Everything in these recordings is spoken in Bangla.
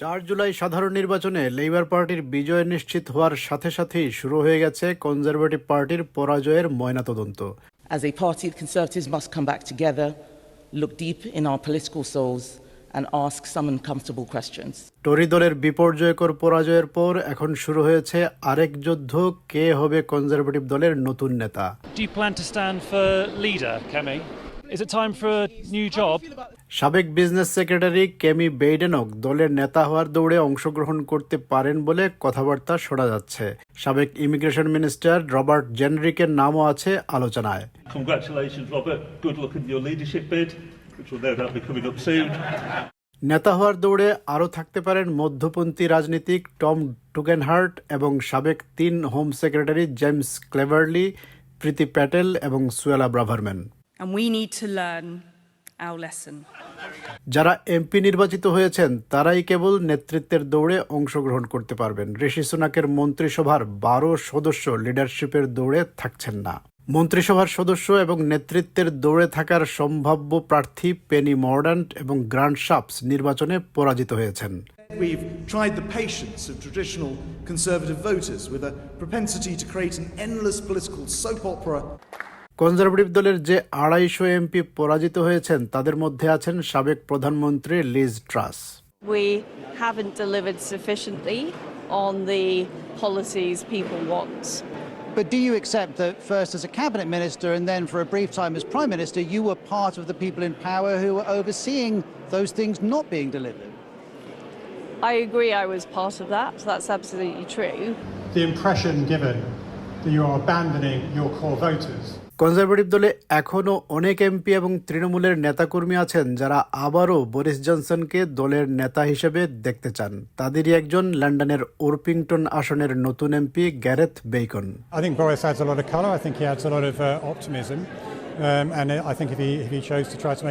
চার জুলাই সাধারণ নির্বাচনে লেবার পার্টির বিজয় নিশ্চিত হওয়ার সাথে সাথেই শুরু হয়ে গেছে কনজারভেটিভ পার্টির পরাজয়ের ময়নাতদন্ত As a party, the Conservatives must come back together, look deep in our political souls, and ask some uncomfortable questions. টরি দলের বিপর্যয়কর পরাজয়ের পর এখন শুরু হয়েছে আরেক যুদ্ধ কে হবে কনজারভেটিভ দলের নতুন নেতা Do you plan to stand for leader, Kemi? Is it time for a new job? সাবেক বিজনেস সেক্রেটারি কেমি বেইডেনক দলের নেতা হওয়ার দৌড়ে অংশগ্রহণ করতে পারেন বলে কথাবার্তা শোনা যাচ্ছে। সাবেক ইমিগ্রেশন মিনিস্টার রবার্ট জেনরিকের নামও আছে আলোচনায়. নেতা হওয়ার দৌড়ে আরও থাকতে পারেন মধ্যপন্থী রাজনীতিক টম টুকেনহার্ট এবং সাবেক তিন home secretary James Cleverly Priti Patel এবং Suella Braverman. And we need to learn our lesson. যারা এমপি নির্বাচিত হয়েছেন তারাই কেবল নেতৃত্বের দৌড়ে অংশগ্রহণ করতে পারবেন। ঋষি সুনাকের মন্ত্রিসভার বারো সদস্য লিডারশিপের দৌড়ে থাকছেন না। মন্ত্রিসভার সদস্য এবং নেতৃত্বের দৌড়ে থাকার সম্ভাব্য প্রার্থী পেনি মর্ডান্ট এবং গ্রান্ড শাপস নির্বাচনে পরাজিত হয়েছেন। We've tried the patience of traditional Conservative voters with a propensity to create an endless political soap opera. Conservative দলের যে আড়াইশো এমপি পরাজিত হয়েছেন তাদের মধ্যে আছেন সাবেক প্রধানমন্ত্রী Liz Truss we haven't delivered sufficiently on the policies people want. But do you accept that first as a cabinet minister and then for a brief time as prime minister, you were part of the people in power who were overseeing those things not being delivered? I agree I was part of that, that's absolutely true. the impression given that you are abandoning your core voters. Conservative দলে এখনও অনেক এমপি এবং তৃণমূলের নেতাকর্মী আছেন যারা আবারও বরিস জনসনকে দলের নেতা হিসেবে দেখতে চান। তাদেরই একজন লন্ডনের ওরপিংটন আসনের নতুন MP Gareth Bacon. Um, and I think if he, if he chose to try to.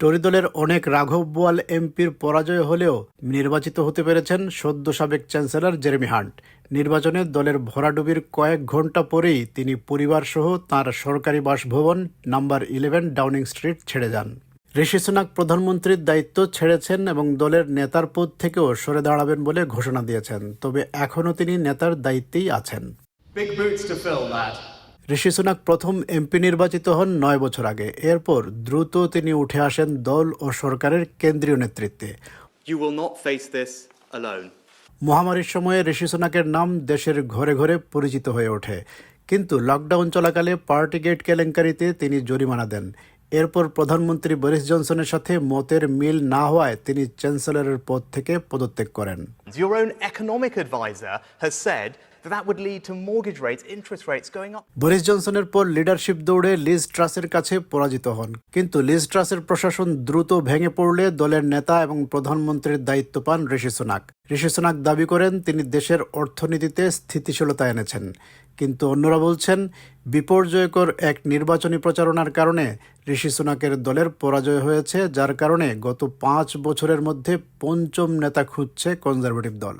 টরি দলের অনেক রাঘব বোয়াল এমপির পরাজয় হলেও নির্বাচিত হতে পেরেছেন সদ্য সাবেক চ্যান্সেলর জেরেমি হান্ট। নির্বাচনে দলের ভরাডুবির কয়েক ঘণ্টা পরেই তিনি পরিবারসহ তার সরকারি বাসভবন নাম্বার ইলেভেন ডাউনিং স্ট্রিট ছেড়ে যান। ঋষি সুনাক প্রধানমন্ত্রীর দায়িত্ব ছেড়েছেন এবং দলের নেতার পদ থেকেও সরে দাঁড়াবেন বলে ঘোষণা দিয়েছেন, তবে এখনও তিনি নেতার দায়িত্বেই আছেন। ঋষি সুনাক প্রথম এমপি নির্বাচিত হন নয় বছর আগে। এরপর দ্রুত তিনি উঠে আসেন দল ও সরকারের কেন্দ্রীয় নেতৃত্বে. মহামারীর সময়ে ঋষি সুনাকের নাম দেশের ঘরে ঘরে পরিচিত হয়ে ওঠে। কিন্তু লকডাউন চলাকালে পার্টি গেট কেলেঙ্কারিতে তিনি জরিমানা দেন। এরপর প্রধানমন্ত্রী বরিস জনসনের সাথে মতের মিল না হওয়ায় তিনি চ্যান্সেলরের পদ থেকে পদত্যাগ করেন। That would lead to mortgage rates, interest rates going up. Boris জনসনের পর লিডারশিপ দৌড়ে লিজ ট্রাসের কাছে পরাজিত হন। কিন্তু লিজ ট্রাসের প্রশাসন দ্রুত ভেঙে পড়লে দলের নেতা এবং প্রধানমন্ত্রীর দায়িত্ব পান ঋষি সুনাক। ঋষি সুনাক দাবি করেন তিনি দেশের অর্থনীতিতে স্থিতিশীলতা এনেছেন। কিন্তু অন্যরা বলছেন বিপর্যয়কর এক নির্বাচনী প্রচারণার কারণে ঋষি সুনাকের দলের পরাজয় হয়েছে যার কারণে গত পাঁচ বছরের মধ্যে পঞ্চম নেতা খুঁজছে কনজারভেটিভ দল।